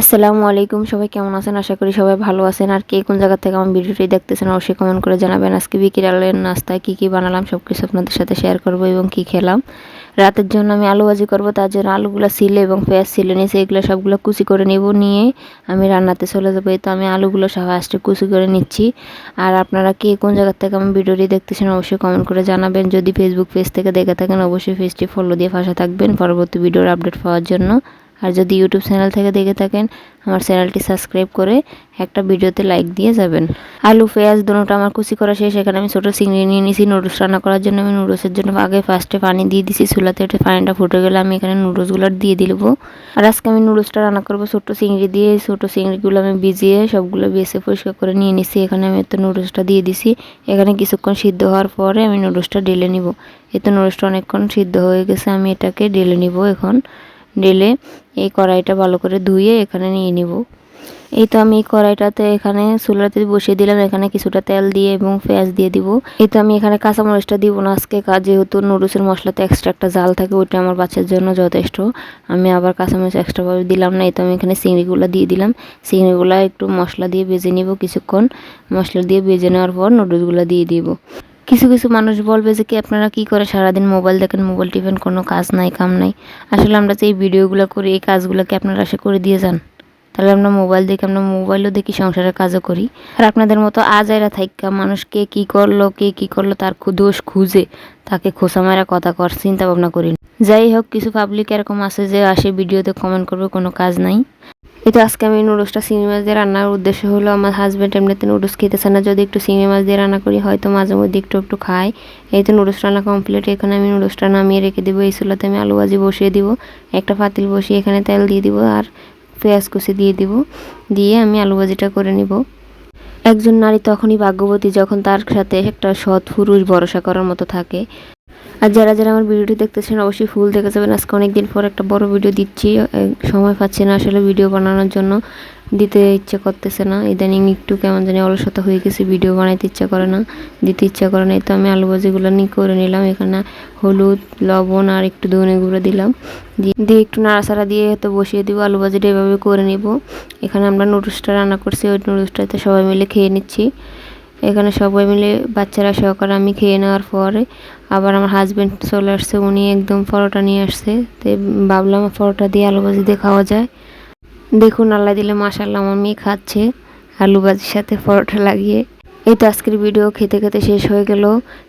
আসসালামু আলাইকুম, সবাই কেমন আছেন? আশা করি সবাই ভালো আছেন। আর কে কোন জায়গা থেকে আমার ভিডিওটি দেখতেছেন, অবশ্যই কমেন্ট করে জানাবেন। আজকে বিকেলের নাস্তায় কী কী বানালাম সব কিছু আপনাদের সাথে শেয়ার করব এবং কী খেলাম। রাতের জন্য আমি আলু ভাজি করব, তার জন্য আলুগুলো সিলে এবং পেঁয়াজ সিলে নিয়েছি, এগুলো সবগুলো কুচি করে নেব, নিয়ে আমি রান্নাতে চলে যাব। এই তো আমি আলুগুলো সব আসতে কুচি করে নিচ্ছি। আর আপনারা কে কোন জায়গা থেকে আমার ভিডিওটি দেখতেছেন, অবশ্যই কমেন্ট করে জানাবেন। যদি ফেসবুক পেজ থেকে দেখে থাকেন, অবশ্যই পেজটি ফলো দিয়ে ফাঁসা থাকবেন। পরবর্তী ভিডিওর আপডেট পাওয়ার জন্য। আর যদি ইউটিউব চ্যানেল থেকে দেখে থাকেন, আমার চ্যানেলটি সাবস্ক্রাইব করে একটা ভিডিওতে লাইক দিয়ে যাবেন। আলু, পেঁয়াজ দুটোটা আমার কুচি করা শেষ। এখানে আমি ছোটো চিংড়ি নিয়ে নিয়েছি নুডলস রান্না করার জন্য। আমি নুডলসের জন্য আগে ফার্স্টে পানি দিয়ে দিছি, চুলাতে ওঠে পানিটা ফুটে গেলে আমি এখানে নুডলসগুলো দিয়ে দিলব আর আজকে আমি নুডলসটা রান্না করব ছোটো চিংড়ি দিয়ে। ছোটো চিংড়িগুলো আমি ভিজিয়ে সবগুলো বেছে পরিষ্কার করে নিয়ে নিছি। এখানে আমি তো নুডলসটা দিয়ে দিছি। এখানে কিছুক্ষণ সিদ্ধ হওয়ার পরে আমি নুডলসটা ঢেলে নিব। এতে নুডলসটা অনেকক্ষণ সিদ্ধ হয়ে গেছে, আমি এটাকে ঢেলে নিব এখন। ঢেলে এই কড়াইটা ভালো করে ধুয়ে এখানে নিয়ে নিব। এই তো আমি এই কড়াইটাতে এখানে চুলাতে বসিয়ে দিলাম, এখানে কিছুটা তেল দিয়ে এবং পেঁয়াজ দিয়ে দিব। এই তো আমি এখানে কাঁচামরিচটা দিব না, আজকে যেহেতু নুডলসের মশলাতে এক্সট্রা একটা জাল থাকে, ওইটা আমার বাচ্চার জন্য যথেষ্ট। আমি আবার কাঁচামরিচ এক্সট্রাভাবে দিলাম না, এই তো আমি এখানে চিংড়িগুলো দিয়ে দিলাম। চিংড়িগুলো একটু মশলা দিয়ে ভেজে নিব কিছুক্ষণ। মশলা দিয়ে ভেজে নেওয়ার পর নুডলসগুলো দিয়ে দিব। কিছু কিছু মানুষ বলবে যে কি আপনারা কি করে সারাদিন মোবাইল দেখেন, মোবাইল টিপেন, কোনো কাজ নাই, কাম নাই। আসলে আমরা যে এই ভিডিওগুলো করি, এই কাজগুলোকে আপনারা আসে করে দিয়ে যান। তাহলে আমরা মোবাইল দেখি, আমরা মোবাইলও দেখি, সংসারের কাজও করি। আর আপনাদের মতো আজাইরা থাইকা মানুষ কে কী করল, কে কী করল, তার দোষ খুঁজে তাকে খোসা মারা কথা কর, চিন্তা ভাবনা করি যাই হোক, কিছু পাবলিক এরকম আছে যে আসে ভিডিওতে কমেন্ট করবে, কোনো কাজ নাই। এটা আজকে আমি নুডলসটা চিংড়ি মাছ দিয়ে রান্নার উদ্দেশ্য হলো, আমার হাজব্যান্ড এমনিতে নুডলস খেতেছে না। যদি একটু চিংড়ি মাছ দিয়ে রান্না করি, হয়তো মাঝে মধ্যে একটু একটু খাই। এই তো নুডলস রান্না কমপ্লিট এখানে আমি নুডলসটা নামিয়ে রেখে দেবো। এই চুলাতে আমি আলু ভাজি বসিয়ে দিব। একটা পাতিল বসিয়ে এখানে তেল দিয়ে দিব আর পেঁয়াজ কুচি দিয়ে দিব। দিয়ে আমি আলু ভাজিটা করে নিব। একজন নারী তখনই ভাগ্যবতী যখন তার সাথে একটা সৎ পুরুষ ভরসা করার মতো থাকে। আর যারা যারা আমার ভিডিওটি দেখতেছেন, অবশ্যই ফুল দেখে যাবেন। আজকে অনেকদিন পর একটা বড় ভিডিও দিচ্ছি। সময় পাচ্ছি না আসলে ভিডিও বানানোর জন্য। দিতে ইচ্ছা করতেছে না। ইদানিং একটু কেমন জানি অলসতা হয়ে গেছে ভিডিও বানাইতে ইচ্ছা করে না, দিতে ইচ্ছা করে না তো আমি আলু ভাজিগুলো নিয়ে করে নিলাম, এখানে হলুদ, লবণ আর একটু ধনে গুঁড়ো দিলাম। দিয়ে একটু নাড়াচাড়া দিয়ে হয়তো বসিয়ে দিব, আলু ভাজিটা এভাবে করে নিব। এখানে আমরা নুডলসটা রান্না করছি, ওই নুডলসটাতে সবাই মিলে খেয়ে নিচ্ছি। এখানে সবাই মিলে বাচ্চারা সহকারে আমি খেয়ে নেওয়ার পরে আবার আমার হাজব্যান্ড চলে আসছে, উনি একদম পরোটা নিয়ে আসছে। তো ভাবলাম পরোটা দিয়ে আলু ভাজি দিয়ে খাওয়া যায়। দেখুন, আল্লাহ দিলে মাসাল্লাহ আমার মেয়ে খাচ্ছে। আলু ভাজির সাথে পরোটা লাগিয়ে। এই তো আজকের ভিডিও খেতে খেতে শেষ হয়ে গেল।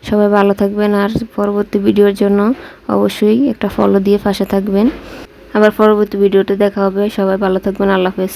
সবাই ভালো থাকবেন আর পরবর্তী ভিডিওর জন্য অবশ্যই একটা ফলো দিয়ে পাশে থাকবেন। আবার পরবর্তী ভিডিওতে দেখা হবে। সবাই ভালো থাকবেন। আল্লাহ হাফেজ।